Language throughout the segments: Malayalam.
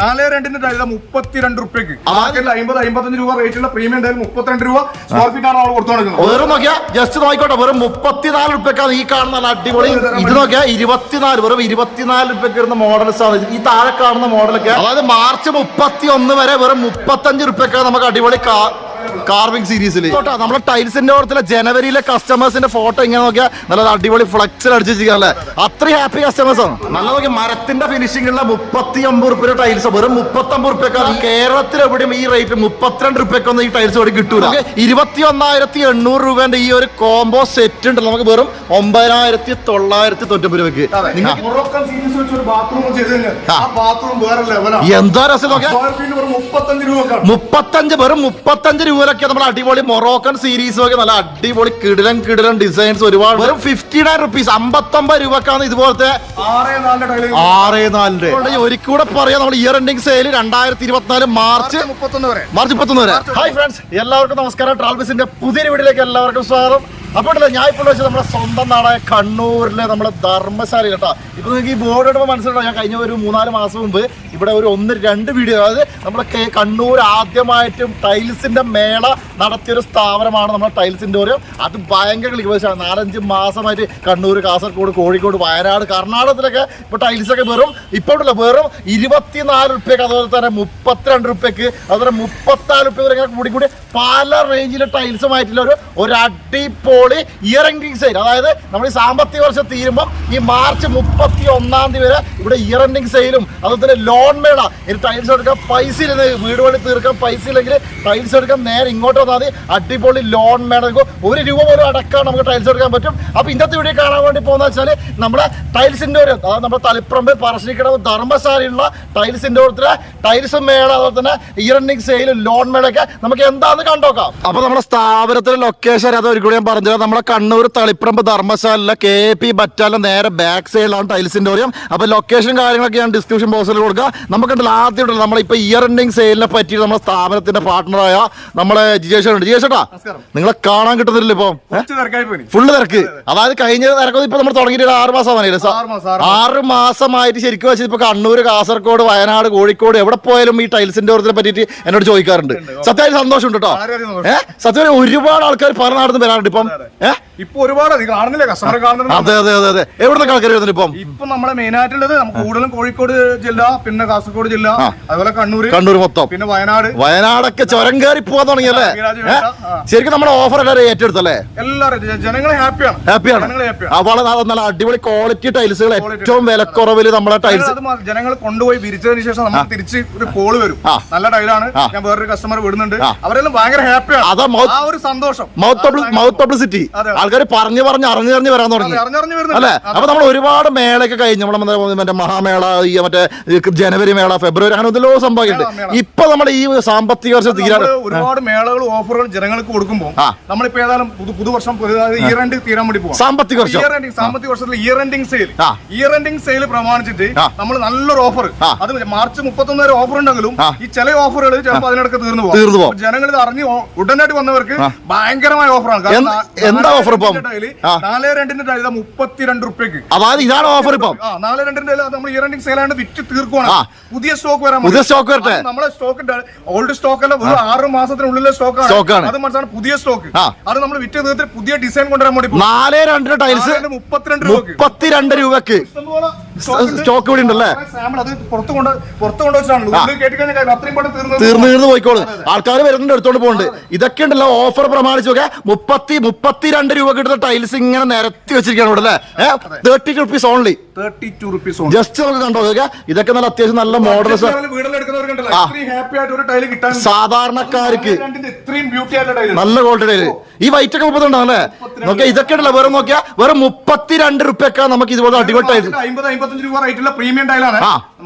നാല് രണ്ടിന്റെ ടൈല മുപ്പത്തിരണ്ട് റുപ്യക്ക്. മാർക്കറ്റിൽ അമ്പത് അമ്പത്തഞ്ച് രൂപ റേറ്റുള്ള പ്രീമിയം ടൈൽ മുപ്പത്തിരണ്ട് രൂപ സ്ക്വയർ ഫീറ്റ് ആണ് നമ്മൾ കൊടുത്തു കൊടുക്കുന്നത് വെറും നോക്കിയാ ജസ്റ്റ് നോക്കിക്കോട്ടെ വെറും മുപ്പത്തിനാല് റുപ്യക്കാണ് ഈ കാണുന്ന നല്ല അടിപൊളി. ഇത് നോക്കിയാ ഇരുപത്തിനാല് വെറും ഇരുപത്തിനാല് റുപ്യക്ക് വരുന്ന മോഡൽസ് ആണ്. ഈ താഴെ കാണുന്ന മോഡലൊക്കെ അതായത് മാർച്ച് മുപ്പത്തി ഒന്ന് വരെ വെറും മുപ്പത്തഞ്ച് റുപ്യക്കാണ് നമുക്ക് അടിപൊളി കാർവിംഗ് സീരീസിൽ നമ്മുടെ ടൈൽസിന്റെ ഓർത്തിലെ ജനുവരിയിലെ കസ്റ്റമേഴ്സിന്റെ ഫോട്ടോ ഇങ്ങനെ നോക്കിയാൽ നല്ല അടിപൊളി ഫ്ലക്സിൽ അടിച്ചിരിക്കാല്ലേ അത്രയും ഹാപ്പി കസ്റ്റമേഴ്സ് ആണ്. നല്ല നോക്കി മരത്തിന്റെ ഫിനിഷിംഗ് ഉള്ള മുപ്പത്തി ഒമ്പത് റുപ്യ ടൈൽസ് വെറും മുപ്പത്തി ഒമ്പത് റുപ്യക്കാണ് കേരളത്തിൽ എവിടെയും ഈ റേറ്റ് മുപ്പത്തിരണ്ട് റുപ്യക്കൊന്നും ഈ ടൈൽസ് ഇവിടെ കിട്ടൂല. ഇരുപത്തി ഒന്നായിരത്തി എണ്ണൂറ് രൂപന്റെ ഈ ഒരു കോംബോ സെറ്റ് ഉണ്ട്. നമുക്ക് വെറും ഒമ്പതിനായിരത്തി തൊള്ളായിരത്തി തൊണ്ണൂറ് രൂപയ്ക്ക് ബാത്റൂം വേറെ ലെവലാണ് എന്താ രസം നോക്കിയാൽ മുപ്പത്തഞ്ച് വെറും മുപ്പത്തഞ്ച് രൂപയിലൊക്കെ നമ്മൾ അടിപൊളി മൊറോക്കൻ സീരീസ് ഒക്കെ നല്ല അടിപൊളി കിടിലൻ കിടിലൻ ഡിസൈൻസ് ഒരുപാട് വെറും ഫിഫ്റ്റി നയൻ റുപ്പീസ് അമ്പത്തൊമ്പത് രൂപക്കാണ് ഇതുപോലത്തെ ആറ് നാലിന്റെ ഒരിക്കൂടെ പറയാം നമ്മൾ ഇയർ എൻഡിങ് സെയിൽ രണ്ടായിരത്തി ഇരുപത്തിനാല് മാർച്ച് മുപ്പത്തൊന്ന് വരെ. മാർച്ച് മുപ്പത്തൊന്ന് വരെ. ഹൈ ഫ്രണ്ട്സ് എല്ലാവർക്കും നമസ്കാരം. ട്രാവൽസിന്റെ പുതിയ വീഡിയോയിലേക്ക് എല്ലാവർക്കും സ്വാഗതം. അപ്പോൾ ഉണ്ടല്ലോ, ഞാൻ ഇപ്പോൾ വെച്ചാൽ നമ്മുടെ സ്വന്തം നാടായ കണ്ണൂരിലെ നമ്മുടെ ധർമ്മശാല കേട്ടോ. ഇപ്പൊ നിങ്ങൾക്ക് ഈ ബോർഡ് ഇടുമ്പോൾ മനസ്സിലാവും ഞാൻ കഴിഞ്ഞ ഒരു മൂന്നാൽ മാസം മുമ്പ് ഇവിടെ ഒരു ഒന്ന് രണ്ട് വീഡിയോ അതായത് നമ്മുടെ കണ്ണൂർ ആദ്യമായിട്ടും ടൈൽസിന്റെ മേള നടത്തിയൊരു സ്ഥാപനമാണ് നമ്മുടെ ടൈൽസിന്റെ ഒരു അത് ഭയങ്കര പക്ഷേ നാലഞ്ച് മാസമായിട്ട് കണ്ണൂർ കാസർഗോഡ് കോഴിക്കോട് വയനാട് കർണാടകത്തിലൊക്കെ ഇപ്പൊ ടൈൽസൊക്കെ വെറും ഇപ്പോൾ ഉണ്ടല്ലോ വെറും ഇരുപത്തിനാല് റുപ്യക്ക് അതുപോലെ തന്നെ മുപ്പത്തിരണ്ട് റുപ്യക്ക് അതുപോലെ മുപ്പത്തിനാല് റുപ്യ വരെ കൂടി കൂടി പല റേഞ്ചിലെ ടൈൽസുമായിട്ടുള്ള ഒരു ഒരു അടിപൊളി ഇയർ എൻഡിങ് സെയിൽ അതായത് നമ്മൾ ഈ സാമ്പത്തിക വർഷം തീരുമ്പം ഈ മാർച്ച് മുപ്പത്തി ഒന്നാം തീയതി വരെ ഇവിടെ ഇയർ എൻഡിങ് സെയിലും അതുപോലെ ലോൺ മേള. ഇനി ടൈൽസ് എടുക്കാൻ പൈസ ഇരുന്ന് വീട് പണി തീർക്കാൻ പൈസ ഇല്ലെങ്കിൽ ടൈൽസ് എടുക്കാൻ നേരെ ഇങ്ങോട്ട് വന്നാൽ മതി. അടിപൊളി ലോൺ മേള ഒരു രൂപ പോലും അടക്കാൻ നമുക്ക് ടൈൽസ് എടുക്കാൻ പറ്റും. അപ്പോൾ ഇന്നത്തെ വീഡിയോ കാണാൻ വേണ്ടി പോകുന്ന വെച്ചാൽ നമ്മുടെ ടൈൽസിന്റെ ഒരു അതായത് നമ്മുടെ തളിപ്പറമ്പ് പറശ്ശിനിക്കടവ് ധർമ്മശാലയുള്ള ടൈൽസിന്റെ ഓരത്തിലെ ടൈൽസ് മേള അതുപോലെ തന്നെ ഇയർ എൻഡിങ് സെയിലും ലോൺ മേളൊക്കെ നമുക്ക് എന്താണെന്ന് കണ്ടോക്കാം. അപ്പോൾ നമ്മുടെ സ്ഥാപനത്തിലെ ലൊക്കേഷൻ അത് ഒരു കൂടി ഞാൻ നമ്മുടെ കണ്ണൂർ തളിപ്പറമ്പ് ധർമ്മശാലയിലെ കെ പി ബറ്റാല നേരെ ബാക്ക് സൈഡിലാണ് ടൈൽസിന്റെ ഓരോ. അപ്പൊ ലൊക്കേഷൻ കാര്യങ്ങളൊക്കെ ഞാൻ ഡിസ്ക്രിപ്ഷൻ ബോക്സിൽ കൊടുക്കുക നമുക്കുണ്ടല്ലോ നമ്മളെ നമ്മളിപ്പോ ഇയർ എൻഡിങ് സെയിലിനെ പറ്റി നമ്മുടെ സ്ഥാപനത്തിന്റെ പാർട്ട്ണറായ നമ്മുടെ ജിജേഷനുണ്ട് ഉണ്ട്. ജിജേഷ് നമസ്കാരം. നിങ്ങളെ കാണാൻ കിട്ടുന്നില്ല ഇപ്പൊ കുറച്ച് തിരക്കായി പോയി ഫുള്ള് തിരക്ക്. അതായത് കഴിഞ്ഞ തിരക്കൊന്നും ഇപ്പൊ നമ്മൾ തുടങ്ങിയിട്ട് ആറ് മാസമാണല്ലേ ആറ് മാസം, ആറ് ആറ് മാസമായിട്ട് ശരിക്കും വെച്ചാൽ ഇപ്പൊ കണ്ണൂർ കാസർഗോഡ് വയനാട് കോഴിക്കോട് എവിടെ പോയാലും ഈ ടൈൽസിന്റെ ഓരത്തിനെ പറ്റിയിട്ട് എന്നോട് ചോദിക്കാറുണ്ട്. സത്യമായിട്ട് സന്തോഷമുണ്ട് കേട്ടോ. ഏഹ് സത്യം ഒരുപാട് ആൾക്കാർ പറഞ്ഞ നടന്ന് വരാറുണ്ട് ഇപ്പം. ഏഹ് ഇപ്പൊ ഒരുപാട് അത് കാണുന്നില്ല കസ്റ്റമർ കാണുന്നുണ്ട് അതെ അതെ അതെ അതെ. എവിടെ ആൾക്കാർ വരുന്നുണ്ട് ഇപ്പം? ഇപ്പൊ നമ്മളെ മെയിൻ ആയിട്ടുള്ളത് നമുക്ക് കൂടുതലും കോഴിക്കോട് ജില്ല പിന്നെ കാസർഗോഡ് ജില്ല അതുപോലെ കണ്ണൂർ കണ്ണൂർ മൊത്തം. പിന്നെ വയനാട്. വയനാടൊക്കെ ചുരം കയറി പോകാൻ തുടങ്ങിയല്ലേ വിരാജ് ഏഹ്? ആ. ശരിക്കും നമ്മുടെ ഓഫർ എല്ലാവരും ഏറ്റെടുത്തല്ലേ? എല്ലാവരും ജനങ്ങൾ ഹാപ്പിയാണ് ഹാപ്പിയാണ് ജനങ്ങൾ ഹാപ്പിയാണ് വളരെ നല്ല- നല്ല അടിപൊളി ക്വാളിറ്റി ടൈൽസുകൾ ഏറ്റവും വിലക്കുറവിൽ നമ്മളെ ടൈൽസ് അത് മ- ജനങ്ങൾ കൊണ്ടുപോയി വിരിച്ചതിന് ശേഷം നമുക്ക് തിരിച്ച് ഒരു കോൾ വരും. ആ. നല്ല ടൈലാണ് ആ. ഞാൻ വേറൊരു കസ്റ്റമർ വിടുന്നുണ്ട്. ആ. അവരെല്ലാം ഭയങ്കര ഹാപ്പിയാണ് അതാ മൗത്ത് ആ ഒരു സന്തോഷം. മൗത്ത് മൗത്ത് പബ്ലിസിറ്റി അതെ. ആൾക്കാർ പറഞ്ഞു പറഞ്ഞ് അറിഞ്ഞു അറിഞ്ഞ് വരാൻ തുടങ്ങി. അല്ലേ? അറിഞ്ഞറിഞ്ഞ് അപ്പൊ നമ്മൾ ഒരുപാട് മേളയൊക്കെ കഴിഞ്ഞു നമ്മളെ മറ്റേ- മഹാമേള ഈ മറ്റേ ജനുവരി മേള ഫെബ്രുവരി അങ്ങനെ എന്തെല്ലോ സംഭവിക്കുന്നുണ്ട്. ഇപ്പൊ നമ്മുടെ ഈ സാമ്പത്തിക വർഷം തീരാൻ ഒരുപാട് മേളകൾ ഓഫറുകൾ ജനങ്ങൾക്ക് കൊടുക്കുമ്പോൾ. നമ്മളിപ്പോ ഏതായാലും പുതു പുതുവർഷം ഇയർ എൻഡ് തീരാൻ വേണ്ടി പോകും സാമ്പത്തിക വർഷം. ഇയർ എൻഡിങ് സാമ്പത്തിക വർഷത്തിൽ year ending sale. Year ending sale പ്രമാണിച്ചിട്ട് നമ്മൾ നല്ലൊരു ഓഫർ. അത് മാർച്ച് മുപ്പത്തൊന്ന് വരെ ഓഫർ ഉണ്ടെങ്കിലും ഈ ചില ഓഫറുകൾ ചിലപ്പോൾ അതിനിടക്ക് തീർന്നു പോകും ജനങ്ങൾ ഇത് അറിഞ്ഞ് ഉടനടി വന്നവർക്ക് ഭയങ്കരമായ ഓഫറാണ് എന്താ offer? ഇപ്പം? രണ്ടിന്റെ. നാല് രണ്ടിന്റെ ടൈൽ മുപ്പത്തിരണ്ട് റുപ്യക്ക്. അതായത് ഇതാണ് ഓഫർ ഇപ്പം. നാല് രണ്ടിന്റെ നമ്മൾ ഇയർ എൻഡിങ് ആയിട്ട് വിറ്റ് തീർക്കുവാണ്. പുതിയ സ്റ്റോക്ക് വരാൻ പുതിയ സ്റ്റോക്ക് വരട്ടെ. നമ്മളെ സ്റ്റോക്ക് ഓൾഡ് സ്റ്റോക്ക് അല്ല ഒരു ആറ് മാസത്തിനുള്ളിലെ സ്റ്റോക്കാണ് സ്റ്റോക്ക് ആണ്. അത് മനസ്സിലാണ്? പുതിയ സ്റ്റോക്ക് അത് നമ്മൾ വിറ്റ് തീർത്തിട്ട് പുതിയ ഡിസൈൻ കൊണ്ടുവരാൻ വേണ്ടി. നാല് രണ്ടിന് ടൈൽസ് മുപ്പത്തിരണ്ട് മുപ്പത്തിരണ്ട് രൂപക്ക്. സ്റ്റോക്ക് ഇവിടെ ഉണ്ടല്ലേ? തീർന്നു തീർന്നു പോയിക്കോളൂ. ആൾക്കാർ വരുന്നുണ്ട് എടുത്തോണ്ട് പോകുന്നുണ്ട് ഇതൊക്കെ ഉണ്ടല്ലോ ഓഫർ പ്രമാണിച്ച് നോക്കിയാൽ മുപ്പത്തി മുപ്പത്തിരണ്ട് രൂപ കിട്ടുന്ന ടൈൽസ് ഇങ്ങനെ നിരത്തി വെച്ചിരിക്കുകയാണ് ഇവിടെ അല്ലേ? Thirty two rupees only thirty two rupees just നമുക്ക് കണ്ടോ ഇതൊക്കെ? നല്ല അത്യാവശ്യം നല്ല മോഡൽസ് സാധാരണക്കാർക്ക് നല്ല ക്വാളിറ്റി ടൈൽ ഈ വൈറ്റ് ഒക്കെ മുപ്പത്തുണ്ടാവും അല്ലേ? നോക്കിയാ ഇതൊക്കെ ഉണ്ടല്ലോ. വെറും നോക്കിയാ വെറും മുപ്പത്തിരണ്ട് റുപ്യൊക്കെ നമുക്ക് ഇതുപോലെ അടിപൊളി ടൈൽ അമ്പത് അമ്പത്തഞ്ച് രൂപ റേറ്റുള്ള പ്രീമിയം ടൈലാണ്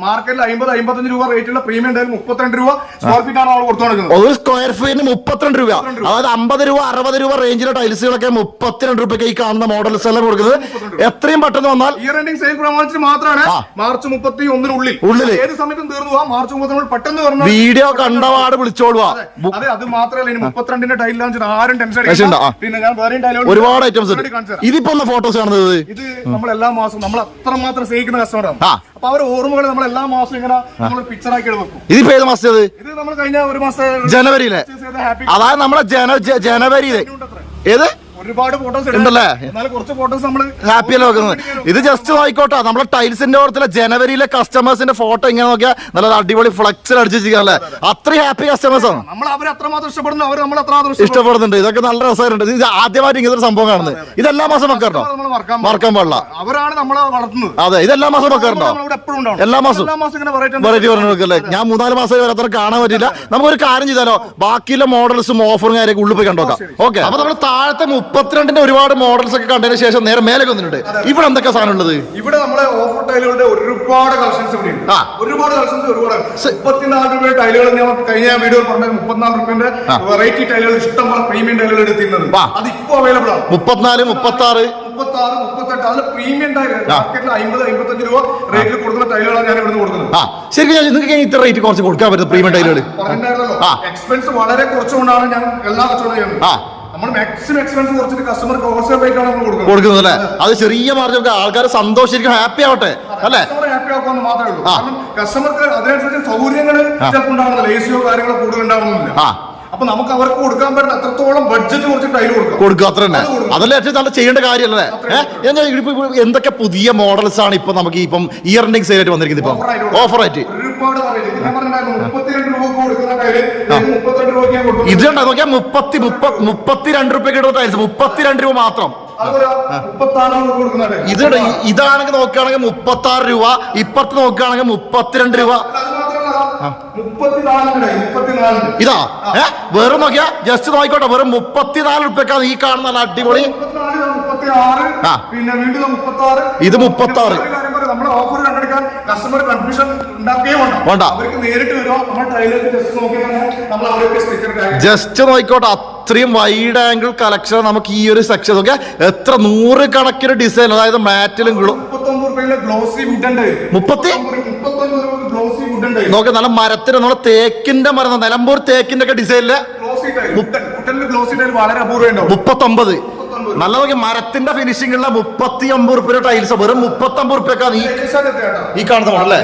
മാർക്കറ്റിൽ അമ്പത് അമ്പത്തഞ്ച് രൂപ റേറ്റുള്ള പ്രീമിയം ടൈൽ മുപ്പത്തിരണ്ട് രൂപ സ്ക്വയർ ഫീറ്റ് ആണ് നമ്മൾ കൊടുത്തു ഒരു സ്ക്വയർ ഫീറ്റിന് മുപ്പത്തിരണ്ട് രൂപ. അതായത് അമ്പത് രൂപ അറുപത് രൂപ റേഞ്ചിലെ ടൈൽസുകളൊക്കെ മുപ്പത്തി മുപ്പത്തിരണ്ട് രൂപയ്ക്ക് ഈ കാണുന്ന മോഡൽ സെല്ലർ കൊടുക്കുന്നത്. എത്രയും പെട്ടെന്ന് വന്നാൽ ഇയർ എൻഡിംഗ് സെയിൽ പ്രമാണിച്ച് മാത്രമാണ്. മാർച്ച് മുപ്പത്തി ഒന്നിനുള്ളിൽ ഉള്ളിൽ ഏത് സമയത്തും തീർന്നു പോവാം. മാർച്ച് മുപ്പത്തി പെട്ടെന്ന് പറഞ്ഞു വീഡിയോ കണ്ടപാട് വിളിച്ചോളുക അതെ. അത് മാത്രമല്ല ഇനി മുപ്പത്തിരണ്ടിന്റെ ടൈൽ ലോഞ്ച് ആരും ടെൻഷൻ. പിന്നെ ഞാൻ വേറെയും ഒരുപാട് ഐറ്റംസ് ഇതിപ്പോ ഫോട്ടോസ് കാണുന്നത് ഇത്. നമ്മൾ എല്ലാ മാസവും നമ്മൾ അത്രമാത്രം സ്നേഹിക്കുന്ന കസ്റ്റമറാണ്. അപ്പൊ അവരുടെ ഓർമ്മകൾ നമ്മൾ എല്ലാ മാസവും ഇങ്ങനെ നമ്മൾ പിക്ചർ ആക്കി വെക്കും. ഇതിപ്പോ ഏത് മാസത്തേത് ഇത്? നമ്മൾ കഴിഞ്ഞ ഒരു മാസം ജനുവരിയിലെ. അതായത് നമ്മളെ ജന ജനുവരിയിലെ. ഏത്? ഒരുപാട് ഫോട്ടോസ് ഉണ്ടല്ലേ? കുറച്ച് ഫോട്ടോസ് നമ്മൾ ഇത് ജസ്റ്റ് നോക്കിക്കോട്ടെ നമ്മളെ ടൈൽസിന്റെ ഓർത്തിലെ ജനുവരിയിലെ കസ്റ്റമേഴ്സിന്റെ ഫോട്ടോ ഇങ്ങനെ നോക്കിയാൽ നല്ല അടിപൊളി ഫ്ലക്സിൽ അടിച്ചു വെച്ചിരിക്കല്ലേ അത്രയും ഹാപ്പി കസ്റ്റമേഴ്സ് ആണ്. നമ്മൾ അത്രമാത്രം ഇഷ്ടപ്പെടുന്നു. അവർ നമ്മൾ അത്രമാത്രം ഇഷ്ടപ്പെടുന്നുണ്ട്. ഇതൊക്കെ നല്ല രസമായിട്ടുണ്ട്. ഇത് ആദ്യമായിട്ട് ഇങ്ങനത്തെ ഒരു സംഭവം കാണുന്നത്. ഇതെല്ലാ മാസം വെക്കാറുണ്ടോ? മറക്കാൻ പാടില്ല. അവരാണ് നമ്മളെ വളർത്തുന്നത്. അതെ ഇതെല്ലാ മാസം വെക്കാറുണ്ടോ? എല്ലാ മാസവും? എല്ലാ മാസം ഇങ്ങനെ വെറൈറ്റി വെറൈറ്റി പറഞ്ഞു വെക്കല്ലേ? ഞാൻ മൂന്നാൽ മാസം വരെ അത്ര കാണാൻ പറ്റില്ല നമുക്കൊരു കാര്യം ചെയ്താലോ? ബാക്കിയുള്ള മോഡൽസും ഓഫറും കാര്യമൊക്കെ ഉള്ളിൽ പോയി കണ്ടോക്കാം. ഓക്കെ അപ്പൊ നമ്മൾ താഴത്തെ മുപ്പത്തിരണ്ടിന്റെ ഒരുപാട് മോഡൽസ് ഒക്കെ കണ്ടതിന് ശേഷം നേരെ മേലെ വന്നിട്ടുണ്ട്. ഇവിടെ എന്തൊക്കെ സാധനം ഉള്ളത്? ഇവിടെ നമ്മളെ ഓഫർ ടൈലുകളുടെ ഒരുപാട് കളക്ഷൻസ് ഇവിടെ ഉണ്ട്. ഒരുപാട് കളക്ഷൻസ് ഒരുപാട്. മുപ്പത്തിനാല് രൂപ ടൈലുകൾ ഞാൻ കഴിഞ്ഞ വീഡിയോ പറഞ്ഞ മുപ്പത്തിനാല് രൂപന്റെ വെറൈറ്റി ടൈലുകൾ ഇഷ്ടം പോലെ പ്രീമിയം ടൈലുകൾ എടുത്തിരുന്നത്. അത് ഇപ്പൊ അവൈലബിൾ ആണ്. മുപ്പത്തിനാല് മുപ്പത്തി ആറ് മുപ്പത്തി ആറ് മുപ്പത്തെട്ട് അതിൽ പ്രീമിയം ടൈലുകൾ മാർക്കറ്റിൽ അമ്പത് അമ്പത്തഞ്ച് രൂപ റേറ്റിൽ കൊടുക്കുന്ന ടൈലുകളാണ് ഞാൻ ഇവിടുന്ന് കൊടുക്കുന്നത്. ശരിക്കും നിങ്ങൾക്ക് ഇത്ര റേറ്റ് കുറച്ച് കൊടുക്കാൻ പറ്റും പ്രീമിയം ടൈലുകൾ. എക്സ്പെൻസ് വളരെ കുറച്ചുകൊണ്ടാണ് ഞാൻ എല്ലാ കച്ചവടം ചെയ്യുന്നത്. കൊടുക്കുന്നത്. അല്ലേ? അത് ചെറിയ മാർജിൻ ആൾക്കാർ സന്തോഷിക്കും ഹാപ്പി ആവട്ടെ അല്ലേ? കസ്റ്റമർക്ക് അതിനനുസരിച്ച് സൗകര്യങ്ങൾ ചിലപ്പോൾ ഉണ്ടാവുന്നില്ല എ സിയോ കാര്യങ്ങളോ കൂടുതൽ ഉണ്ടാവുന്നില്ല ആ. അപ്പൊ നമുക്ക് അവർക്ക് കൊടുക്കാൻ പറ്റുന്ന അത്രത്തോളം ബഡ്ജറ്റ് കുറച്ചിട്ട് അതിൽ കൊടുക്കാം. കൊടുക്കുക അത്ര തന്നെ. അതല്ലേ ഏറ്റവും നല്ല ചെയ്യേണ്ട കാര്യമല്ലേ എന്തൊക്കെ പുതിയ മോഡൽസ് ആണ് ഇപ്പൊ നമുക്ക് ഇപ്പം ഇയർ എൻഡിങ് സെയിൽ ആയിട്ട് വന്നിരിക്കുന്നത് ഇപ്പൊ? ഓഫർ ആയിട്ട് ഒരുപാട് നോക്കിയാ ഇത് ഇത് നോക്കിയാൽ മുപ്പത്തി മുപ്പ മുപ്പത്തിരണ്ട് രൂപ കിട്ടുന്ന ടൈൽസ് മുപ്പത്തിരണ്ട് രൂപ മാത്രം. ഇതുണ്ട് ഇത് ഇതാണെങ്കിൽ നോക്കുകയാണെങ്കിൽ മുപ്പത്തി ആറ് രൂപ ഇപ്പുറത്ത് നോക്കുകയാണെങ്കിൽ മുപ്പത്തിരണ്ട് രൂപ. ഇതാ ഏ? വെറും നോക്കിയാ ജസ്റ്റ് നോക്കിക്കോട്ടെ വെറും മുപ്പത്തിനാല് രൂപക്കാ ഈ കാണുന്ന നല്ല അടിപൊളി. പിന്നെ വീണ്ടും മുപ്പത്തി ആറ് ഇത് 36. നമ്മുടെ ഓഫർ കണ്ടെടുക്കാൻ കസ്റ്റമർ കൺഫ്യൂഷൻ ഉണ്ടാക്കുകയും. അവർക്ക് നേരിട്ട് വരുമോ നമ്മൾ ടൈലേക്ക് ജസ്റ്റ് നോക്കിയാൽ നമ്മൾ അവരൊക്കെ സ്റ്റിക്കർ ജസ്റ്റ് നോക്കിക്കോട്ടെ അത്രയും വൈഡ് ആംഗിൾ കളക്ഷൻ നമുക്ക് ഈ ഒരു സെക്ഷൻ നോക്കിയാൽ എത്ര നൂറ് കണക്കിന് ഡിസൈൻ അതായത് മാറ്റിലും മുപ്പത്തി? നോക്ക് നല്ല മരത്തിന് നമ്മളെ തേക്കിന്റെ മരം നിലമ്പൂർ തേക്കിന്റെ ഒക്കെ ഡിസൈനിൽ മുപ്പത്തൊമ്പത്. നല്ല നോക്കി മരത്തിന്റെ ഫിനിഷിംഗുള്ള മുപ്പത്തി ഒമ്പത് റുപ്യ ടൈൽസ് വെറും മുപ്പത്തി ഒമ്പത് റുപ്യക്കാണ് ഈ. ഈ കാണുന്ന മോഡൽ അല്ലേ.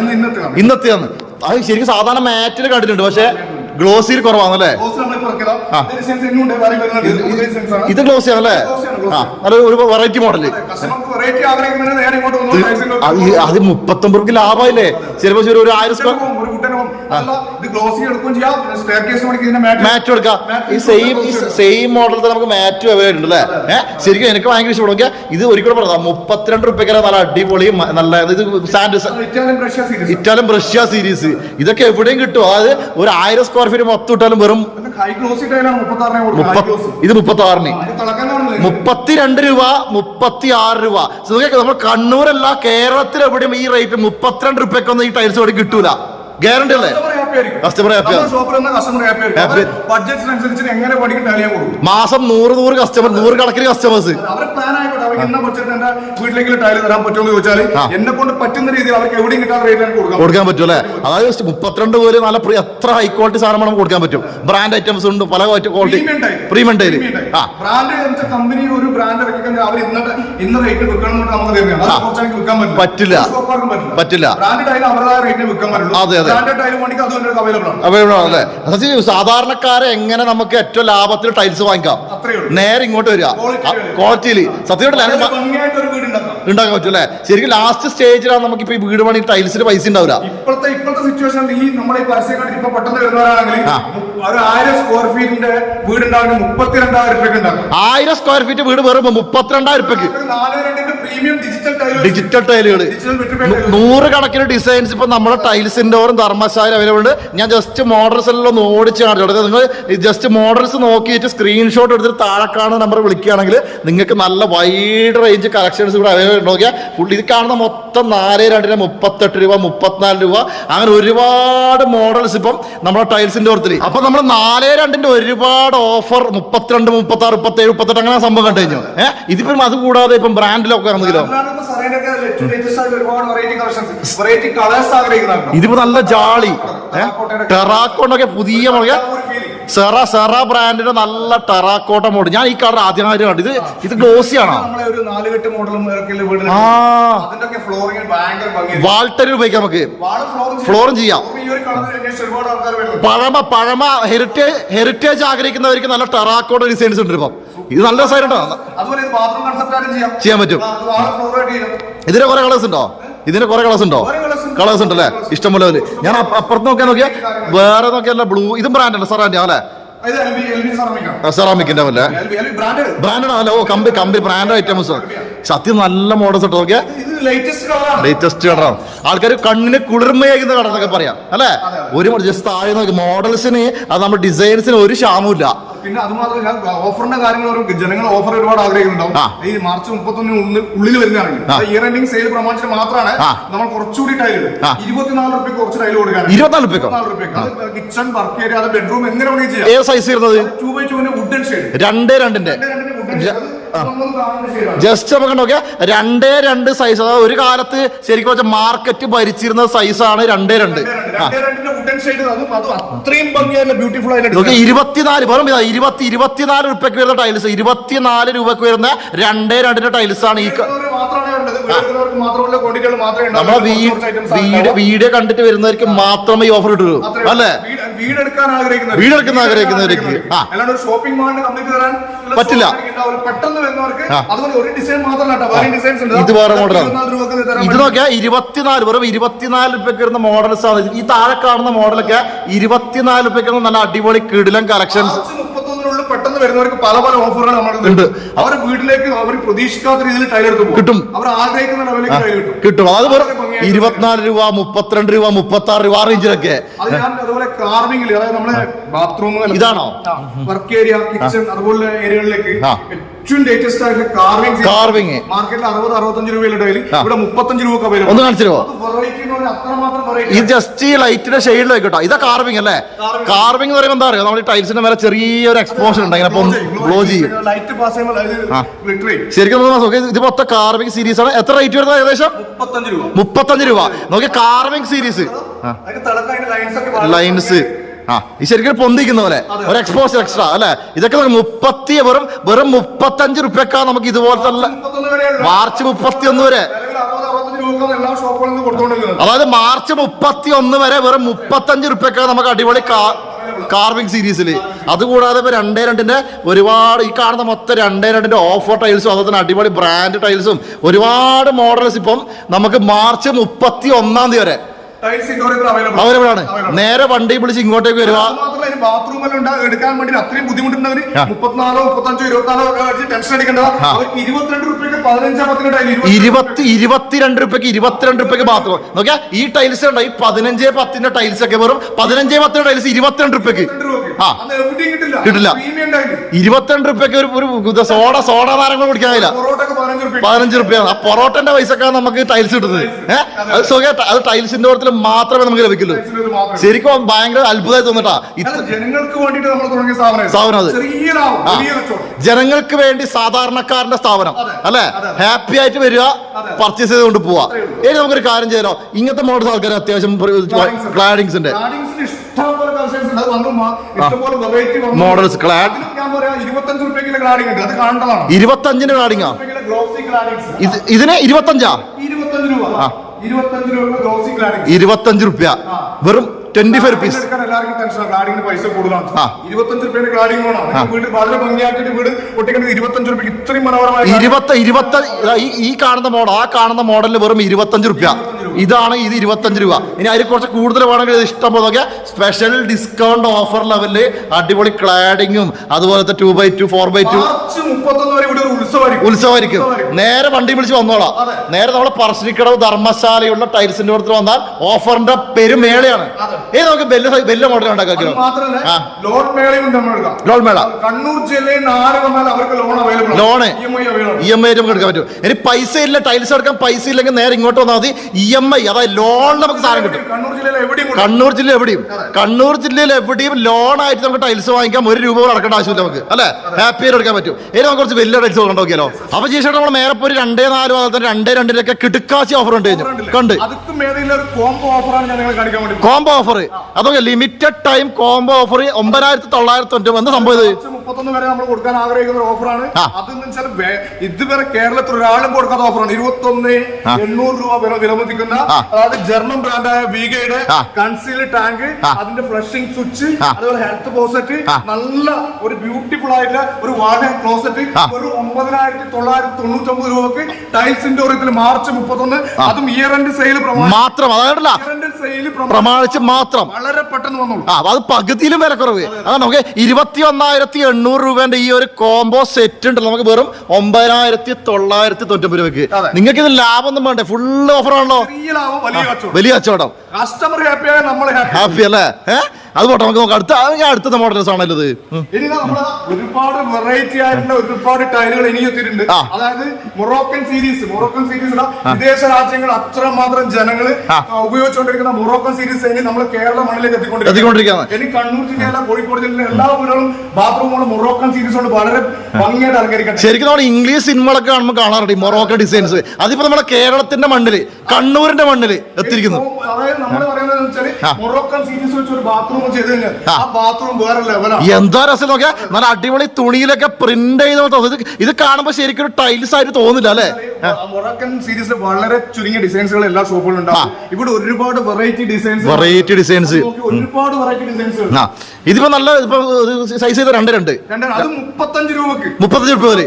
ഇന്നത്തെയാണ്. അത് ശരിക്കും സാധാരണ മാറ്റിൽ കണ്ടിട്ടുണ്ട് പക്ഷെ ഗ്ലോസിയിൽ കുറവാണല്ലേ. ഇത് ഗ്ലോസി ആണല്ലേ ആ നല്ല ഒരു വെറൈറ്റി മോഡൽ അത് മുപ്പത്തൊമ്പത് റുപ്യ ലാഭമായില്ലേ? ചിലപ്പോ ഒരു- ഒരു ആയിരം സ്ക്വയർ മാറ്റ് കൊടുക്കാം. ഈ സെയിം സെയിം മോഡൽ തന്നെ നമുക്ക് മാറ്റ് അവൈലബിൾ ഉണ്ട് അല്ലേ? ഏഹ്? ശരിക്കും എനിക്ക് ഭയങ്കര ഇഷ്ടപ്പെടും ഇത് ഒരിക്കലും പറയാം മുപ്പത്തിരണ്ട് റുപ്യക്കല്ല നല്ല അടിപൊളി നല്ല ഇത് sand Italian Russia series Italian Brescia series ഇതൊക്കെ എവിടെയും കിട്ടും. അതായത് ഒരു ആയിരം സ്ക്വയർ ഫീറ്റ് മൊത്തം ഇട്ടാലും വെറും ഇത് മുപ്പത്തി ആറിന് മുപ്പത്തിരണ്ട് രൂപ മുപ്പത്തി ആറ് രൂപ നമ്മൾ കണ്ണൂരല്ല കേരളത്തിൽ എവിടെയും ഈ റേറ്റ് മുപ്പത്തിരണ്ട് റുപ്യക്കൊന്നും ഈ ടൈൽസ് ഇവിടെ കിട്ടൂല. ഗ്യാരണ്ടി അല്ലേ? കസ്റ്റമർ മാസം നൂറ് നൂറ് കസ്റ്റമർ നൂറ് കണക്കിന് കസ്റ്റമേഴ്സ് ആയിക്കോട്ടെ. അവർക്ക് എന്ന ചോദിച്ചാൽ ആ. എന്നെ കൊണ്ട് പറ്റുന്ന രീതിയിൽ അവർക്ക് എവിടെയും റേറ്റിലാണ് കൊടുക്കാം. കൊടുക്കാൻ പറ്റും അല്ലേ? അതായത് മുപ്പത്തിരണ്ട് പേര് നല്ല എത്ര ഹൈ ക്വാളിറ്റി സാധനം നമുക്ക് കൊടുക്കാൻ പറ്റും. ബ്രാൻഡ് ഐറ്റംസ് ഉണ്ട് പല ക്വാളിറ്റി. പ്രീമിയം ആ. ബ്രാൻഡ് കമ്പനി ഒരു ബ്രാൻഡ് അവർ ഇന്നത്തെ ഇന്ന റേറ്റ് വിൽക്കണം നമുക്ക്. വിൽക്കാൻ പറ്റില്ല. പറ്റില്ല. ബ്രാൻഡ് ടൈൽ റേറ്റിന് വിൽക്കാൻ പറ്റുള്ളൂ. അതെ, അതെ. അവൈലബിൾ ആണ്. അല്ലേ? അതായത് സാധാരണക്കാരെ എങ്ങനെ നമുക്ക് ഏറ്റവും ലാഭത്തിൽ ടൈൽസ് വാങ്ങിക്കാം? നേരെ ഇങ്ങോട്ട് വരിക. ക്വാളിറ്റിയിൽ സത്യമായിട്ട് ഉണ്ടാക്കാൻ പറ്റും അല്ലേ? ശരിക്കും ലാസ്റ്റ് സ്റ്റേജിലാണ് നമുക്ക് ഇപ്പൊ ഈ വീട് പണി ടൈൽസിന് പൈസ ഉണ്ടാവില്ല ഇപ്പോഴത്തെ ഇപ്പോഴത്തെ സിറ്റുവേഷൻ ഈ നമ്മുടെ ഈ പരസ്യം കണ്ടിട്ട് ഇപ്പൊ പെട്ടെന്ന് വരുന്നവരാണെങ്കിൽ. ഒരു ആയിരം സ്ക്വയർ ഫീറ്റിന്റെ വീട് ഉണ്ടാവുന്ന മുപ്പത്തിരണ്ടായിരം രൂപയ്ക്ക് ഉണ്ടാക്കും. ആയിരം സ്ക്വയർ ഫീറ്റ് വീട് വെറും മുപ്പത്തിരണ്ടായിരം രൂപയ്ക്ക് നാല് പ്രീമിയം ഡിജിറ്റൽ ടൈലുകൾ നൂറ് കണക്കിന് ഡിസൈൻസ് ഇപ്പൊ നമ്മുടെ ടൈൽസിന്റെ ഓറും ധർമ്മശാല അവൈലബിൾ ഉണ്ട്. ഞാൻ ജസ്റ്റ് മോഡൽസ് എല്ലാം ഒന്ന് ഓടിച്ച് കാണിച്ചു നിങ്ങൾ ജസ്റ്റ് മോഡൽസ് നോക്കിയിട്ട് സ്ക്രീൻഷോട്ട് എടുത്തിട്ട് താഴെ കാണുന്ന നമ്പർ വിളിക്കുകയാണെങ്കിൽ നിങ്ങൾക്ക് നല്ല വൈഡ് റേഞ്ച് കളക്ഷൻസ് ഇവിടെ അവൈലബിൾ നോക്കിയാൽ ഫുൾ ഇത് കാണുന്ന മൊത്തം നാല് രണ്ടിന് മുപ്പത്തെട്ട് രൂപ മുപ്പത്തിനാല് രൂപ. അങ്ങനെ ഒരുപാട് മോഡൽസ് ഇപ്പം നമ്മുടെ ടൈൽസിന്റെ ഓർത്തിൽ അപ്പൊ നമ്മൾ നാല് രണ്ടിന്റെ ഒരുപാട് ഓഫർ മുപ്പത്തിരണ്ട് മുപ്പത്തി ആറ് മുപ്പത്തി ഏഴ് മുപ്പത്തെട്ട് അങ്ങനെ സംഭവം കണ്ടു കഴിഞ്ഞു. ഏഹ് ഇതിപ്പം അത് കൂടാതെ ഇപ്പം ബ്രാൻഡിലൊക്കെ ആഗ്രഹിക്കുന്നുണ്ടോ ഇതിപ്പോ നല്ല ജാളി. ടെറാക്കോട്ടൊക്കെ പുതിയ മുറിയ സെറ സെറ ബ്രാൻഡിന്റെ നല്ല ടെറാക്കോട്ട മോഡ് ഞാൻ ഈ കളർ ആദ്യമായിട്ട് കണ്ടു. ഇത് ഇത് ഗ്ലോസി ആണോ വാൾട്ടർ ഉപയോഗിക്കാം നമുക്ക്. ഫ്ലോറും ചെയ്യാം. പഴമ പഴമ ഹെറിറ്റേജ് ഹെറിറ്റേജ് ആഗ്രഹിക്കുന്നവർക്ക് നല്ല ടെറാക്കോട്ട ഡിസൈൻസ് ഉണ്ട് ഇപ്പം. ഇത് നല്ല രസമായിട്ടോ ചെയ്യാൻ പറ്റും. ഇതിന് കുറെ കളേഴ്സ് ഉണ്ടോ? ഇതിന് കുറെ കളേഴ്സ് ഉണ്ടോ? കളേഴ്സ് ഉണ്ട്. അല്ലേ ഉണ്ടല്ലേ? ഇഷ്ടംപോലെ പോലെ ഞാൻ അപ്പ- അപ്പുറത്ത് നോക്കിയാൽ നോക്കിയാ വേറെ നോക്കിയല്ല ബ്ലൂ ഇതും ബ്രാൻഡല്ല സാറാന്റെ അല്ലേ സെറാമിക്കിന്റെ ബ്രാൻഡ് ആണല്ലോ? ഓ കമ്പി കമ്പി ബ്രാൻഡ് ഐറ്റംസ്. സത്യം നല്ല മോഡൽസ് ഇട്ടോ ലേറ്റസ്റ്റ് കളറാണ് ആൾക്കാർ കണ്ണിന് കുളിർമയാകുന്ന കളർ എന്നൊക്കെ പറയാം. അല്ലേ? ഒരു ജസ്റ്റ് താഴെ നോക്കി. മോഡൽസിന് അത് നമ്മുടെ ഡിസൈൻസിന് ഒരു ക്ഷാമില്ല പിന്നെ അത് മാത്രമല്ല ഓഫറിന്റെ കാര്യങ്ങൾ ജനങ്ങൾ ഓഫർ ഒരുപാട് ആഗ്രഹിക്കുന്നുണ്ടാവും. ഈ മാർച്ച് മുപ്പത്തൊന്നിന് ഉള്ളിൽ ഉള്ളിൽ വരുന്നതാണെങ്കിൽ ഇയർ എൻഡിങ് സെയിൽ പ്രമാണിച്ചിട്ട് മാത്രമാണ് നമ്മൾ കുറച്ചുകൂടി ടൈൽ. ഇരുപത്തിനാല് റുപ്യ കുറച്ച് ടൈൽ കൊടുക്കാൻ ഇരുപത്തിനാല് റുപ്യ കിച്ചൺ വർക്ക് ഏരിയ അത് ബെഡ്റൂം എങ്ങനെ വേണമെങ്കിൽ ചെയ്യാം. ഏത് സൈസ് ഇരുന്നത്? ടൂ ബൈ ടുവിന്റെ വുഡൻ ഷെയ്ഡ് രണ്ടേ രണ്ടിന്റെ. ജസ്റ്റ് നമുക്ക് നോക്കിയാൽ രണ്ടേ രണ്ട് സൈസ് അതായത് ഒരു കാലത്ത് ശരിക്കും വെച്ചാൽ മാർക്കറ്റ് ഭരിച്ചിരുന്ന സൈസാണ് രണ്ടേ രണ്ട്. ഇരുപത്തിനാല് വെറും ഇതാ ഇരുപത്തി ഇരുപത്തിനാല് രൂപയ്ക്ക് വരുന്ന ടൈൽസ് ഇരുപത്തിനാല് രൂപയ്ക്ക് വരുന്ന രണ്ടേ രണ്ടിന്റെ ടൈൽസ് ആണ് ഈ നമ്മളെ വീട് വീഡിയോ കണ്ടിട്ട് വരുന്നവർക്ക് മാത്രമേ ഈ ഓഫർ കിട്ടുള്ളൂ അല്ലേ? വീടെടുക്കാൻ ആഗ്രഹിക്കുന്നവർക്ക് വീടെടുക്കാൻ ആഗ്രഹിക്കുന്നവർക്ക്. ആ. അല്ലാണ്ട് ഒരു ഷോപ്പിംഗ് മാളിന് കംപ്ലീറ്റ് തരാൻ പറ്റില്ല. പെട്ടെന്ന് വരുന്നവർക്ക്. അതുപോലെ ഒരു ഡിസൈൻ മാത്രമല്ല ഡിസൈൻസ് ഉണ്ട് ഇത് വേറെ മോഡലാണ് ഇത് നോക്കിയാൽ ഇരുപത്തിനാല് വെറും ഇരുപത്തിനാല് രൂപയ്ക്ക് വരുന്ന മോഡൽസ് ആണ് ഈ താഴെ കാണുന്ന മോഡലൊക്കെ ഇരുപത്തിനാല് രൂപയ്ക്ക് നല്ല അടിപൊളി കിടിലം കളക്ഷൻസ് പെട്ടെന്ന് വരുന്നവർക്ക് പല പല ഓഫറുകൾ നമ്മളുണ്ട് ഉണ്ട്. അവർ വീട്ടിലേക്ക് അവർ പ്രതീക്ഷിക്കാത്ത രീതിയിൽ പോകും കിട്ടും. അവർ ആഗ്രഹിക്കുന്ന ലെവലിലേക്ക് ടൈൽ കിട്ടും കിട്ടും അത് ഇരുപത്തിനാല് രൂപ മുപ്പത്തിരണ്ട് രൂപ മുപ്പത്തി ആറ് രൂപ ആ റേഞ്ചിലൊക്കെ അതുപോലെ കാർവിംഗിൽ അതായത് നമ്മളെ ബാത്റൂം ഇതാണോ? വർക്ക് ഏരിയ കിച്ചൺ അതുപോലെ ഏരിയകളിലേക്ക്. ഏറ്റവും ലേറ്റസ്റ്റ് ആയിട്ടുള്ള കാർവിംഗ് Carving. മാർക്കറ്റിൽ അറുപത് അറുപത്തഞ്ച് രൂപയുടെ ആ. ഇവിടെ മുപ്പത്തഞ്ച് രൂപ ഒന്ന് കാണിച്ചു തരുമോ? വെറൈറ്റി എന്ന് പറഞ്ഞാൽ അത്രമാത്രം വെറൈറ്റി ഇത് ജസ്റ്റ് ഈ ലൈറ്റിന്റെ ഷെയ്ഡിൽ വെക്കട്ടോ ഇതാ കാർവിംഗ് അല്ലേ. കാർവിംഗ് എന്ന് പറയുമ്പോൾ എന്താ പറയുക നമ്മൾ ടൈൽസിന്റെ മേലെ ചെറിയൊരു എക്സ്പോഷൻ ഉണ്ട്. ഇങ്ങനെ ഗ്ലോ ചെയ്യും. ലൈറ്റ് പാസ് ചെയ്യുമ്പോൾ. ശരിക്കും നോക്കി. ഇത് മൊത്തം കാർവിംഗ് സീരീസ് ആണ്. എത്ര റേറ്റ് വരുന്നത് ഏകദേശം? മുപ്പത്തഞ്ച് രൂപ. മുപ്പത്തഞ്ച് രൂപ. നോക്കി കാർവിംഗ് സീരീസ് ലൈൻസ് ആ ഈ ശരിക്കും പൊന്തിക്കുന്ന പോലെ. ഒരു എക്സ്പോസ് എക്സ്ട്രാ അല്ലെ? ഇതൊക്കെ നമുക്ക് മുപ്പത്തി വെറും വെറും മുപ്പത്തഞ്ച് റുപ്യക്കാ നമുക്ക് ഇതുപോലത്തെ മാർച്ച് മുപ്പത്തി ഒന്ന് വരെ അതായത് മാർച്ച് മുപ്പത്തി ഒന്ന് വരെ വെറും മുപ്പത്തഞ്ച് റുപ്യക്കാ നമുക്ക് അടിപൊളി കാർവിംഗ് സീരീസിൽ അതുകൂടാതെ ഇപ്പൊ രണ്ടേ രണ്ടിന്റെ ഒരുപാട് ഈ കാണുന്ന മൊത്തം രണ്ടേ രണ്ടിന്റെ ഓഫർ ടൈൽസും അതുപോലെ തന്നെ അടിപൊളി ബ്രാൻഡ് ടൈൽസും ഒരുപാട് മോഡൽസ് ഇപ്പം നമുക്ക് മാർച്ച് മുപ്പത്തി ഒന്നാം തീയതി വരെ അവൈലബിൾ ആണ്. നേരെ വണ്ടി വിളിച്ച് ഇങ്ങോട്ടേക്ക് വരുക. ബാത്റൂമിൽ എടുക്കാൻ വേണ്ടി അത്രയും ബുദ്ധിമുട്ടുന്നവര് ആ. മുപ്പത്തിനാലോ മുപ്പത്തഞ്ചോ ഇരുപത്തിനാലോ ടെൻഷൻ അടിക്കേണ്ടത് അവർക്ക് ഇരുപത്തിരണ്ട് റുപ്യക്ക് പതിനഞ്ചാ ഇരുപത്തി ഇരുപത്തിരണ്ട് റുപ്യക്ക് ഇരുപത്തിരണ്ട് റുപ്യക്ക് ബാത്റൂം നോക്കിയാ ഈ ടൈൽസ് ഉണ്ടോ ഈ പതിനഞ്ച് പത്തിന്റെ ടൈൽസ് ഒക്കെ വെറും പതിനഞ്ച് പത്തിന്റെ ടൈൽസ് ഇരുപത്തിരണ്ട് റുപ്യക്ക്. ആ. കിട്ടില്ല. ഇരുപത്തിരണ്ട് റുപ്യക്ക് ഒരു സോഡ സോഡ താരങ്ങൾ കുടിക്കാനില്ല ഒക്കെ പതിനഞ്ച് റുപ്യ പതിനഞ്ച് റുപ്യ ആ പൊറോട്ടന്റെ പൈസക്കാണ് നമുക്ക് ടൈൽസ് കിട്ടുന്നത് ഏഹ് അത് സുഖ അത് ടൈൽസിന്റെ ഓരത്തിൽ മാത്രമേ നമുക്ക് ലഭിക്കുള്ളൂ. ശരിക്കും ഭയങ്കര അത്ഭുതമായി തോന്നിട്ടാ. സ്ഥാപനം അത്. ജനങ്ങൾക്ക് വേണ്ടി സാധാരണക്കാരന്റെ സ്ഥാപനം. അല്ലെ? ഹാപ്പി ആയിട്ട് വരിക. പർച്ചേസ് ചെയ്തുകൊണ്ട് പോവാ ഇനി നമുക്കൊരു കാര്യം ചെയ്യാനോ ഇങ്ങനത്തെ മോഡൽസ് ആൾക്കാർ അത്യാവശ്യം. ക്ലാഡിങ്സിന്റെ മോഡൽസ് ക്ലാഡ് ഇരുപത്തഞ്ചിന്റെ ഇരുപത്തഞ്ചിന് ക്ലാഡിങ്ങാ ഇതിന് ഇരുപത്തഞ്ചാ? ഇരുപത്തഞ്ച് രൂപ. ഇരുപത്തഞ്ച് രൂപ റുപ്യ. വെറും ട്വന്റി ഫൈവ് റുപ്പീസ് പൈസ കൂടുതലാണ്. ഈ കാണുന്ന മോഡൽ ആ കാണുന്ന മോഡലിന് വെറും ഇരുപത്തഞ്ച് റുപ്യ. ഇതാണ് ഇത് ഇരുപത്തഞ്ച് രൂപ. ഇനി അതിൽ കുറച്ച് കൂടുതൽ വേണമെങ്കിൽ ഇഷ്ടം പോലെ സ്പെഷ്യൽ ഡിസ്കൗണ്ട് ഓഫർ ലെവലിൽ അടിപൊളി ക്ലാഡിങ്ങും അതുപോലത്തെ two by two four by two ഉത്സവമായിരിക്കും. നേരെ വണ്ടി വിളിച്ച് വന്നോളാം. നേരെ നമ്മളെ പറശ്ശിനിക്കടവ് ധർമ്മശാലയുള്ള ടൈൽസിന്റെ പുറത്ത് വന്നാൽ ഓഫറിന്റെ പെരുമേളയാണ്. ഏത് നമുക്ക് ബെല്ല് മോഡൽ ഉണ്ടാക്കാം ലോൺ മേളയും ലോൺ മേള. കണ്ണൂർ ജില്ലയിൽ അവർക്ക് loan available loan. E M I നമുക്ക് എടുക്കാൻ പറ്റും. ഇനി പൈസ ഇല്ല ടൈൽസ് എടുക്കാൻ പൈസ ഇല്ലെങ്കിൽ നേരെ ഇങ്ങോട്ട് വന്നാൽ മതി. ഇ എം ഐ അതായത് ലോൺ നമുക്ക് സാധനം കിട്ടും. കണ്ണൂർ ജില്ലയിൽ എവിടെയും. കണ്ണൂർ ജില്ല എവിടെയും. കണ്ണൂർ ജില്ലയിൽ എവിടെയും ലോൺ ആയിട്ട് നമുക്ക് ടൈൽസ് വാങ്ങിക്കാം. ഒരു രൂപ അടക്കേണ്ട ആവശ്യമില്ല നമുക്ക്. അല്ലെ? ഹാപ്പി ആയിട്ട് എടുക്കാൻ പറ്റും. ഇനി നമുക്ക് കുറച്ച് വലിയ ടൈൽസ് കണ്ടു നോക്കിയാലോ? അപ്പൊ ചേച്ചിയുടെ നമ്മൾ മേലപ്പോ ഒരു രണ്ടേ നാല് തന്നെ രണ്ടേ രണ്ടിലൊക്കെ കിടുക്കാശി ഓഫർ ഉണ്ട്? കണ്ട്. കോംബോ ഓഫർ അതൊക്കെ ലിമിറ്റഡ് ടൈം കോംബോ ഓഫർ ഒമ്പതിനായിരത്തി തൊള്ളായിരത്തി തൊണ്ണൂറ്റി എന്താ സംഭവം മുപ്പത്തൊന്ന് വരെ നമ്മൾ കൊടുക്കാൻ ആഗ്രഹിക്കുന്ന ഒരു ഓഫറാണ്. അതെന്ന് വെച്ചാൽ ഇതുവരെ കേരളത്തിൽ ഒരാളും കൊടുക്കാത്ത ഓഫറാണ്. ഇരുപത്തി ഒന്ന് എണ്ണൂറ് രൂപ വില വിലമതിക്കുന്ന അതായത് ജർമ്മൻ ബ്രാൻഡായ വീഗയുടെ. കൺസീൽ ടാങ്ക് അതിന്റെ ഫ്ലഷിംഗ് സ്വിച്ച്. അതുപോലെ ഹെൽത്ത് പോസറ്റ്. നല്ല ഒരു ബ്യൂട്ടിഫുൾ ആയിട്ടുള്ള ഒരു വാർഡ് ക്ലോസറ്റ്. ഒരു ഒമ്പതിനായിരത്തി തൊള്ളായിരത്തി തൊണ്ണൂറ്റി ഒമ്പത് രൂപക്ക് ടൈൽസിന്റെ ഒരു ഇതിൽ മാർച്ച് മുപ്പത്തൊന്ന് അതും ഇയർ എൻഡ് സെയിൽ മാത്രം പ്രമാണിച്ച് മാത്രം. വളരെ പെട്ടെന്ന് വന്നു അത് പകുതിയിലും വില കുറവ് അതാണ് നമുക്ക് ഇരുപത്തി ഒന്നായിരത്തി എണ്ണൂറ് രൂപന്റെ ഈ ഒരു കോംബോ സെറ്റ് ഉണ്ടല്ലോ. നമുക്ക് വെറും ഒമ്പതിനായിരത്തി തൊള്ളായിരത്തി തൊണ്ണൂറ്റി രൂപയ്ക്ക്. നിങ്ങൾക്ക് ഇത് ലാഭം ഒന്നും വേണ്ടേ. ഫുള്ള് ഓഫർ ആണല്ലോ. വലിയ കച്ചവടം. കസ്റ്റമർ ഹാപ്പിയായ നമ്മൾ ഹാപ്പി ഹാപ്പി അല്ലേ? ഏഹ് അത് പോട്ടെ നമുക്ക് നോക്കാം. അടുത്ത ഞാൻ അടുത്ത മോഡൽസ് ആണല്ലോ ഇത്. ഇനി നമ്മൾ ഒരുപാട് വെറൈറ്റി ആയിട്ടുള്ള ഒരുപാട് ടൈലുകൾ ഇനി എത്തിയിട്ടുണ്ട്. ആ. അതായത് മൊറോക്കൻ സീരീസ് മൊറോക്കൻ സീരീസ് വിദേശ രാജ്യങ്ങൾ അത്രമാത്രം ജനങ്ങൾ ജനങ്ങൾ ഉപയോഗിച്ചുകൊണ്ടിരിക്കുന്ന മൊറോക്കൻ സീരീസ് ഇനി നമ്മൾ കേരള മണ്ണിലേക്ക് എത്തിക്കൊണ്ടിരിക്കുകയാണ്. എത്തിക്കൊണ്ടിരിക്കുകയാണ്. ഇനി കണ്ണൂർ ജില്ലയിലെ കോഴിക്കോട് ജില്ലയിലെ എല്ലാ വീടുകളും ബാത്റൂമുകളും മൊറോക്കൻ സീരീസ് കൊണ്ട് വളരെ ഭംഗിയായിട്ട് അലങ്കരിക്കട്ടെ. ശരിക്കും നമ്മൾ ഇംഗ്ലീഷ് സിനിമകളൊക്കെ കാണുമ്പോൾ കാണാറുണ്ട് ഈ മൊറോക്ക ഡിസൈൻസ് അതിപ്പോ നമ്മുടെ കേരളത്തിന്റെ മണ്ണിൽ കണ്ണൂരിന്റെ മണ്ണിൽ എത്തിയിരിക്കുന്നു. അതായത് നമ്മൾ പറയുന്നത് വെച്ചാൽ ആ. മൊറോക്കൻ സീരീസ് വെച്ച് ഒരു ബാത്റൂം എന്താ രസം നോക്കിയാ. നല്ല അടിപൊളി തുണിയിലൊക്കെ പ്രിന്റ് ചെയ്ത് ഇത് കാണുമ്പോ ശരിക്കും ഒരു ടൈൽസ് ആയിട്ട് തോന്നില്ല അല്ലെ? മൊറക്കൻ സീരീസിൽ വളരെ ചുരുങ്ങിയ ഡിസൈൻസുകൾ എല്ലാ ഷോപ്പുകളും ഉണ്ടാവും. ഇവിടെ ഒരുപാട് വെറൈറ്റി ഡിസൈൻസ് വെറൈറ്റി ഡിസൈൻസ് ഒരുപാട് വെറൈറ്റി ഡിസൈൻസ് ഇതിപ്പോ നല്ല ഇപ്പൊ സൈസ് ചെയ്ത രണ്ട് രണ്ട്. അത് മുപ്പത്തഞ്ച് രൂപക്ക്. മുപ്പത്തഞ്ച് രൂപ വരെ.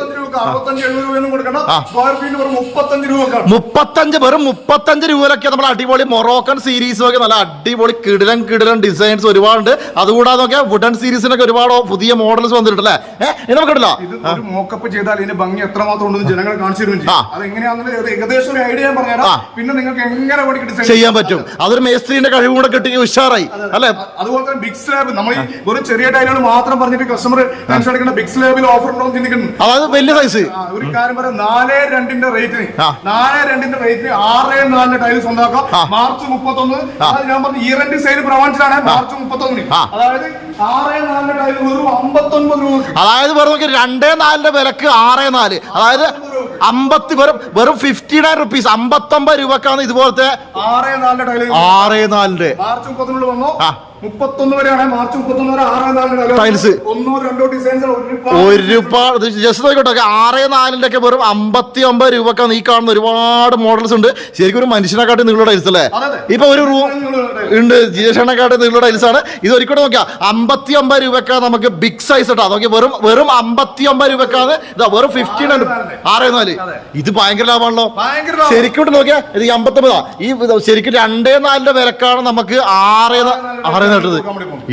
മുപ്പത്തഞ്ച് വെറും മുപ്പത്തഞ്ച് രൂപയിലൊക്കെ നമ്മൾ അടിപൊളി മൊറോക്കൻ സീരീസ് ഒക്കെ. നല്ല അടിപൊളി കിടിലൻ കിടിലൻ ഡിസൈൻസ് ഒരുപാടുണ്ട്. അതുകൂടാതെ നോക്കിയ വുഡൻ സീരീസിനൊക്കെ ഒരുപാട് പുതിയ മോഡൽസ് വന്നിട്ടുണ്ടല്ലേ? ഏഹ് നമുക്ക് ഒരു മോക്കപ്പ് ചെയ്താൽ ഇതിന്റെ ഭംഗി എത്രമാത്രം ഉണ്ടെന്ന് ജനങ്ങൾ കാണിച്ചു തരുകയും ആ. ചെയ്യും. അത് ഒരു ഏകദേശം ഒരു ഐഡിയ ഞാൻ പറഞ്ഞുതരാം. പിന്നെ നിങ്ങൾക്ക് എങ്ങനെ ചെയ്യാൻ പറ്റും. അതൊരു മേസ്ത്രീന്റെ കഴിവും കൂടെ കിട്ടി ഉഷാറായി. അല്ലെ? അതുപോലെ തന്നെ ബിഗ് സ്ലാബ് നമ്മൾ ഒരു വെറും ചെറിയ ടൈലുകൾ മാത്രം പറഞ്ഞിട്ട് കസ്റ്റമർ ടെൻഷൻ അടിക്കുന്ന ബിഗ് സ്ലാബിൽ ഓഫർ ഉണ്ടോ എന്ന് ചിന്തിക്കുന്നു. അതായത് വലിയ സൈസ് ഒരു കാര്യം പറയാം. നാല് രണ്ടിന്റെ റേറ്റിന് നാലേ രണ്ടിന്റെ റേറ്റിന് ആറ് നാലിന്റെ ടൈൽസ് ഉണ്ടാക്കാം. മാർച്ച് മുപ്പത്തൊന്ന്. ഞാൻ പറഞ്ഞു ഇയറിന്റെ സെയിൽ പ്രവാൻസിലാണ് മാർച്ച് മുപ്പത്തൊന്നിന് ആ. അതായത് വെറും നോക്കി രണ്ടേ നാലിന്റെ വിലക്ക് ആറേ നാല്. അതായത് അമ്പത്തി വെറും വെറും ഫിഫ്റ്റി നയൻ റുപ്പീസ് അമ്പത്തൊമ്പത് രൂപക്കാണ് ഇതുപോലത്തെ ആറ് നാലിന്റെ ആറേ നാലിന്റെ. മാർച്ച് മുപ്പത്തിനുള്ളിൽ വന്നോ? ആ. മുപ്പത്തൊന്ന് വരെയാണ്. മാർച്ച് മുപ്പത്തൊന്ന് വരെ ആറ് നാലിന്റെ Tiles. ഒന്നോ രണ്ടോ ഡിസൈൻസ് ഒരുപാട്. ജസ്റ്റ് നോക്കട്ടെ ആറേ നാലിന്റെ ഒക്കെ വെറും അമ്പത്തി ഒമ്പത് രൂപക്കാണ് നീ കാണുന്ന ഒരുപാട് മോഡൽസ് ഉണ്ട്. ശരിക്കും ഒരു മനുഷ്യനെക്കാട്ടി നിങ്ങളുടെ ടൈൽസ് അല്ലേ. ഇപ്പൊ ഒരു റൂം ഉണ്ട് ഉണ്ട്. കാട്ടി നിങ്ങളുടെ ടൈൽസ് ആണ്. ഇത് ഒരിക്കലും നോക്കിയാ അമ്പത്തി ഒമ്പത് രൂപക്കാണ് നമുക്ക് ബിഗ് സൈസ് ഇട്ടാ നോക്കി വെറും വെറും അമ്പത്തി ഒമ്പത് രൂപക്കാണ്. ഇതാ വെറും ഫിഫ്റ്റീൻ ഉണ്ട്. ആറേ നാല് ഇത് ഭയങ്കര ലാഭമാണല്ലോ. ശരിക്കും ഇട്ട് നോക്കിയാ ഇത് അമ്പത്തി ഒമ്പതാ ഈ ശരിക്കും രണ്ടേ നാലിന്റെ വിലക്കാണ് നമുക്ക് ആറേ ആറേ നാട്ടത്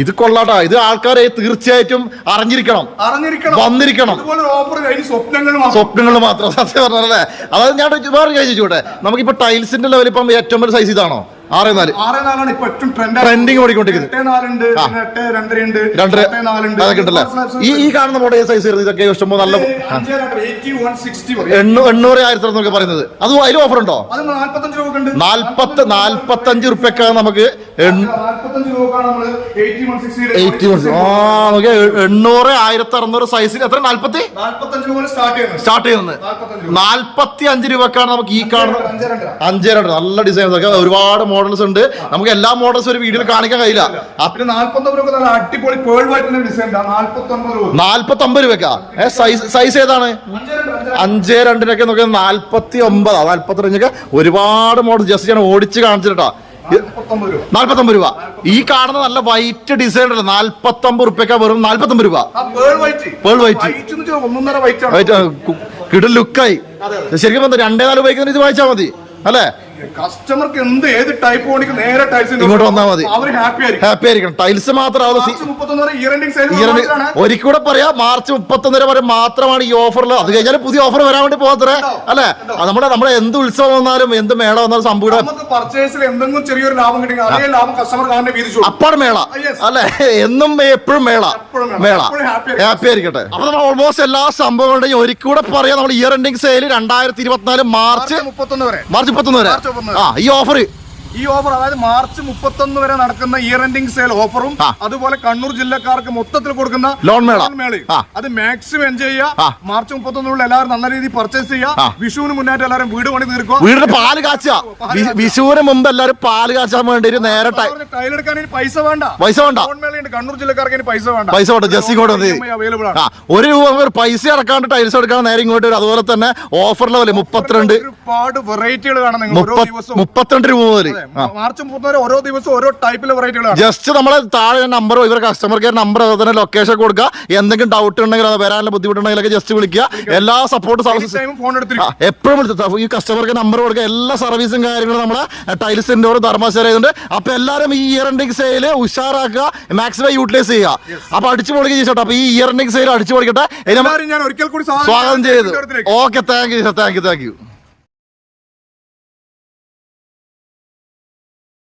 ഇത് കൊള്ളാട്ടാ. ഇത് ആൾക്കാരെ തീർച്ചയായിട്ടും അറിഞ്ഞിരിക്കണം. വന്നിരിക്കണം. സ്വപ്നങ്ങൾ മാത്രം. സത്യം പറഞ്ഞല്ലേ അതായത് ഞാൻ വേറെ ചോദിച്ചോട്ടെ? നമുക്കിപ്പോ ടൈൽസിന്റെ ലെവൽ ഇപ്പം ഏറ്റവും വലിയ സൈസ് ഇതാണോ? ആറേ നാല്. ആറ് നാലാണ് ഇപ്പൊ ഏറ്റവും ട്രെൻഡ് ട്രെൻഡിങ് ഓടിക്കൊണ്ടിരിക്കുന്നത്. എട്ട് നാലുണ്ട് ആ. പിന്നെ എട്ട് രണ്ടര ഉണ്ട് രണ്ടര എട്ട് നാലുണ്ട്. അതൊക്കെ ഉണ്ടല്ലേ? ഈ ഈ കാണുന്ന മോഡൽ സൈസ് ഇതൊക്കെ ഇഷ്ടമോ നല്ല എണ്ണൂറ് ആയിരത്തി എന്നൊക്കെ പറയുന്നത്. അത് അതിലും ഓഫർ ഉണ്ടോ നാൽപ്പത്ത് നാൽപ്പത്തഞ്ച് റുപ്യക്കാണ് നമുക്ക് എണ്ണൂറ് ആയിരത്തി അറുന്നൂറ് സൈസിൽ എത്ര നാൽപ്പത്തി സ്റ്റാർട്ട് ചെയ്യുന്നത് നാൽപ്പത്തി അഞ്ച് രൂപക്കാണ് നമുക്ക് ഈ കാണുന്നത് അഞ്ച് നല്ല ഡിസൈൻസ് ഒക്കെ. ഒരുപാട് മോഡൽസ് ഉണ്ട്. നമുക്ക് എല്ലാ മോഡൽസും ഒരു വീഡിയോയിൽ കാണിക്കാൻ കഴിയില്ല. അടിപൊളി നാല്പത്തി ഒമ്പത് രൂപക്കാ. സൈസ് സൈസ് ഏതാണ്? അഞ്ച് രണ്ട് അഞ്ച് അഞ്ച് രണ്ടിനൊക്കെ നോക്കിയാൽ നാല്പത്തി ഒമ്പതാ നാല്പത്തി അഞ്ചൊക്കെ ഒരുപാട് മോഡൽ ജസ്റ്റ് ഞാൻ ഓടിച്ച് കാണിച്ചിട്ടാ നാല്പത്തൊമ്പത് രൂപ. ഈ കാണുന്ന നല്ല വൈറ്റ് ഡിസൈൻ ഉണ്ടല്ലോ. നാല്പത്തൊമ്പത് റുപ്യക്ക വെറും നാല്പത്തൊമ്പത് രൂപ. പേൾ വൈറ്റ് വൈറ്റ് കിടൽ ലുക്കായി ശരിക്കും രണ്ടേ നാല് ഉപയോഗിക്കുന്ന ഇത് വായിച്ചാൽ മതി. അല്ലേ? കസ്റ്റമർക്ക് എന്ത് ഏത് ടൈപ്പ് വേണമെങ്കിൽ നേരെ ടൈൽസ് ഇങ്ങോട്ട് വന്നാ മതി. അവർ ഹാപ്പി ആയിരിക്കും. ഹാപ്പി ആയിരിക്കണം. ടൈൽസ് മാത്രമാവുന്ന ഒരിക്കൂടെ പറയാം മാർച്ച് മുപ്പത്തൊന്നര വരെ മാത്രമാണ് ഈ ഓഫറിൽ അത് കഴിഞ്ഞാൽ പുതിയ ഓഫർ വരാൻ വേണ്ടി പോകാത്തേ അല്ലെ? നമ്മുടെ നമ്മുടെ എന്ത് ഉത്സവം വന്നാലും എന്ത് മേള വന്നാലും സംഭവം പർച്ചേസിൽ എന്തെങ്കിലും ചെറിയൊരു ലാഭം കിട്ടിയെങ്കിൽ അതേ ലാഭം കസ്റ്റമർ കാണാൻ വീതിച്ചു. അപ്പാട് മേള. അല്ലെ? എന്നും എപ്പോഴും മേള. മേള. ഹാപ്പി ആയിരിക്കട്ടെ. അപ്പൊ നമ്മൾ ഓൾമോസ്റ്റ് എല്ലാ സംഭവങ്ങളുടെയും ഒരിക്കൂടെ പറയാ. നമ്മൾ ഇയർ എൻഡിങ് സെയിൽ രണ്ടായിരത്തി ഇരുപത്തിനാല് മാർച്ച് മുപ്പത്തൊന്ന് വരെ. മാർച്ച് മുപ്പത്തൊന്ന് വരെ. ആ ഈ ഓഫർ ഈ ഓഫർ അതായത് മാർച്ച് മുപ്പത്തൊന്ന് വരെ നടക്കുന്ന ഇയർ എൻഡിംഗ് സെയിൽ ഓഫറും അതുപോലെ കണ്ണൂർ ജില്ലക്കാർക്ക് മൊത്തത്തിൽ കൊടുക്കുന്ന ലോൺ മേള. മേളയും. അത് മാക്സിമം എൻജോയ്. ചെയ്യുക. മാർച്ച് മുപ്പത്തൊന്നിനുള്ള എല്ലാവരും നല്ല രീതിയിൽ പർച്ചേസ് ചെയ്യുക. വിഷുവിന് മുന്നായിട്ട് എല്ലാവരും വീട് പണി തീർക്കുക. വീടിന് പാൽ കാച്ചുക. വിഷുവിന് മുമ്പ് എല്ലാവരും പാൽ കാച്ചാൻ വേണ്ടി ഒരു നേരെ ടൈ- ടൈൽ എടുക്കാൻ പൈസ വേണ്ട. പൈസ വേണ്ട. ലോൺ മേളയുണ്ട്. കണ്ണൂർ ജില്ലക്കാർക്ക് പൈസ വേണ്ട. പൈസ വേണ്ട. ജസ്റ്റ് ഇങ്ങോട്ട് അവൈലബിൾ ആണ്. ഒരു രൂപ പൈസ അടക്കാണ്ട് ടൈൽസ് എടുക്കാൻ നേരെ ഇങ്ങോട്ട് വരും. അതുപോലെ തന്നെ ഓഫർ ലെവൽ മുപ്പത്തിരണ്ട് ഒരുപാട് വെറൈറ്റികൾ കാണാം മുപ്പത്തിരണ്ട് രൂപ മുതൽ അതെ, മാർച്ച് മുപ്പത്തൊന്ന് വരെ ഓരോ ദിവസവും ഓരോ ടൈപ്പിലെ വെറൈറ്റികളാണ് ജസ്റ്റ് നമ്മളെ താഴെ നമ്പർ ഇവരുടെ കസ്റ്റമർ കെയർ നമ്പർ അതുപോലെ തന്നെ ലൊക്കേഷൻ കൊടുക്കുക. എന്തെങ്കിലും ഡൗട്ട് ഉണ്ടെങ്കിൽ അത് വരാനുള്ള ബുദ്ധിമുട്ടുണ്ടെങ്കിലൊക്കെ ജസ്റ്റ് വിളിക്കുക. എല്ലാ സപ്പോർട്ട് സർവീസ് ഫോൺ എടുത്തിരിക്കും. എപ്പോഴും ഈ കസ്റ്റമർ കെയർ നമ്പർ കൊടുക്കുക. എല്ലാ സർവീസും കാര്യങ്ങളും നമ്മളെ ടൈൽസിന്റെ ഒരു ധർമ്മശാല ചെയ്തിട്ടുണ്ട് അപ്പൊ എല്ലാവരും ഈ ഇയർ എൻഡിങ് സെയിൽ ഉഷാറാക്കുക. മാക്സിമം യൂട്ടിലൈസ് ചെയ്യുക. അപ്പൊ അടിച്ചു പൊളിക്കുക ചേട്ടാ അപ്പൊ ഈ ഇയർ എൻഡിങ് സെയിൽ അടിച്ചു പൊളിക്കട്ടെ. ഇനി ഞാൻ ഒരിക്കൽ കൂടി സ്വാഗതം ചെയ്ത്. Okay thank you thank you thank you